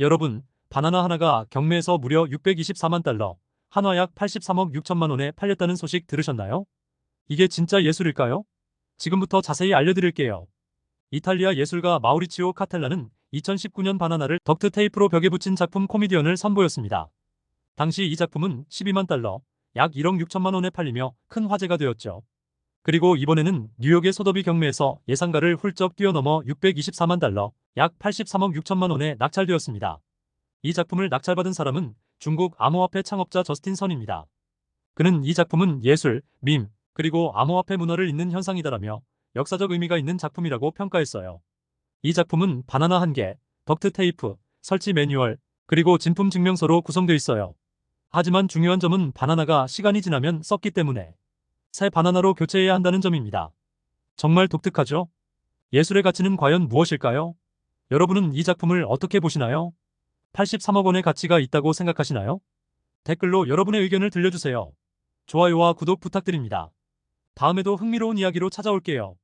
여러분, 바나나 하나가 경매에서 무려 624만 달러, 한화 약 83억 6천만 원에 팔렸다는 소식 들으셨나요? 이게 진짜 예술일까요? 지금부터 자세히 알려드릴게요. 이탈리아 예술가 마우리치오 카텔라는 2019년 바나나를 덕트 테이프로 벽에 붙인 작품 코미디언을 선보였습니다. 당시 이 작품은 12만 달러, 약 1억 6천만 원에 팔리며 큰 화제가 되었죠. 그리고 이번에는 뉴욕의 소더비 경매에서 예상가를 훌쩍 뛰어넘어 624만 달러, 약 83억 6천만 원에 낙찰되었습니다. 이 작품을 낙찰받은 사람은 중국 암호화폐 창업자 저스틴 선입니다. 그는 이 작품은 예술, 밈, 그리고 암호화폐 문화를 잇는 현상이다라며 역사적 의미가 있는 작품이라고 평가했어요. 이 작품은 바나나 한 개, 덕트 테이프, 설치 매뉴얼, 그리고 진품 증명서로 구성되어 있어요. 하지만 중요한 점은 바나나가 시간이 지나면 썩기 때문에 새 바나나로 교체해야 한다는 점입니다. 정말 독특하죠? 예술의 가치는 과연 무엇일까요? 여러분은 이 작품을 어떻게 보시나요? 83억 원의 가치가 있다고 생각하시나요? 댓글로 여러분의 의견을 들려주세요. 좋아요와 구독 부탁드립니다. 다음에도 흥미로운 이야기로 찾아올게요.